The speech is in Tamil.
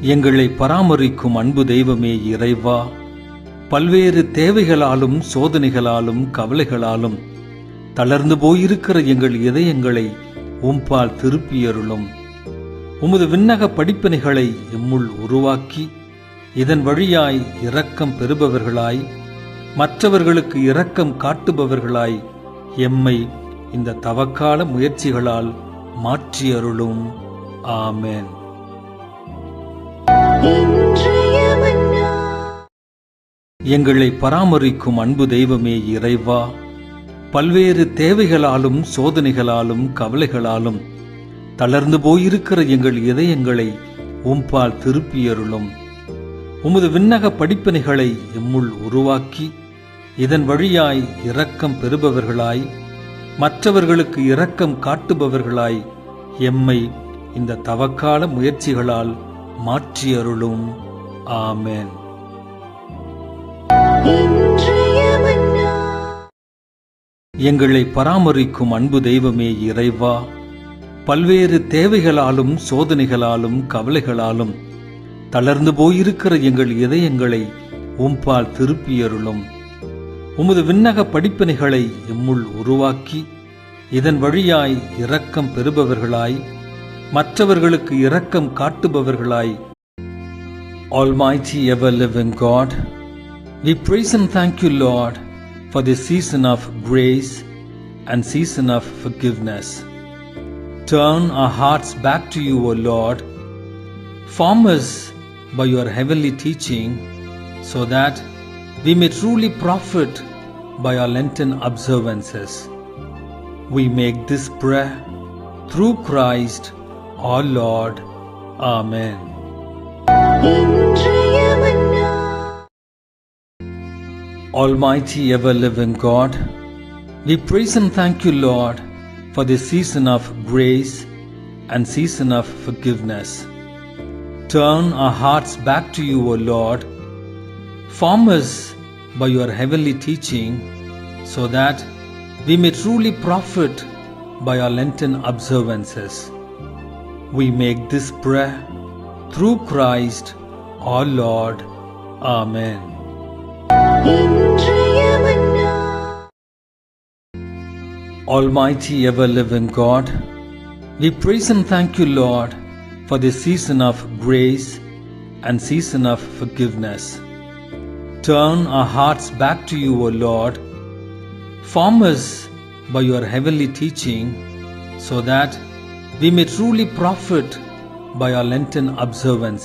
எங்களை பராமரிக்கும் அன்பு தெய்வமே இறைவா. பல்வேறு தேவைகளாலும் சோதனைகளாலும் கவலைகளாலும் தளர்ந்து போயிருக்கிற எங்கள் இதயங்களை உம்பால் திருப்பியருளும். உமது விண்ணக படிப்பினைகளை எம்முள் உருவாக்கி இதன் வழியாய் இரக்கம் பெறுபவர்களாய் மற்றவர்களுக்கு இரக்கம் காட்டுபவர்களாய் எம்மை இந்த தவக்கால முயற்சிகளால் மாற்றியருளும். ஆமேன். எங்களை பராமரிக்கும் அன்பு தெய்வமே இறைவா. பல்வேறு தேவைகளாலும் சோதனைகளாலும் கவலைகளாலும் தளர்ந்து போயிருக்கிற எங்கள் இதயங்களை உம்பால் திருப்பியருளும் உமது விண்ணக படிப்பினைகளை எம்முள் உருவாக்கி இதன் வழியாய் இரக்கம் பெறுபவர்களாய் மற்றவர்களுக்கு இரக்கம் காட்டுபவர்களாய் எம்மை இந்த தவக்கால முயற்சிகளால் மாற்றியருளும் ஆமென். எங்களை பராமரிக்கும் அன்பு தெய்வமே இறைவா. பல்வேறு தேவைகளாலும் சோதனைகளாலும் கவலைகளாலும் தளர்ந்து போயிருக்கிற எங்கள் இதயங்களை உம்பால் திருப்பியருளும் உமது விண்ணக படிப்பினைகளை எம்முள் உருவாக்கி இதன் வழியாய் இரக்கம் பெறுபவர்களாய் மற்றவர்களுக்கு இரக்கம் காட்டுபவர்களாய். Almighty ever living God, we praise and thank you, Lord, for this season of grace and season of forgiveness. Turn our hearts back to you, O Lord. Form us by your heavenly teaching so that we may truly profit by our Lenten observances. We make this prayer through Christ our Lord. Amen. Almighty ever living God, we praise and thank you, Lord, for this season of grace and season of forgiveness. Turn our hearts back to you, O Lord. Form us by your heavenly teaching so that we may truly profit by our Lenten observances. We make this prayer through Christ our Lord. Amen. Almighty ever living God, we praise and thank you, Lord, for this season of grace and season of forgiveness. Turn our hearts back to you, O Lord. Form us by your heavenly teaching so that we may truly profit by our Lenten observance.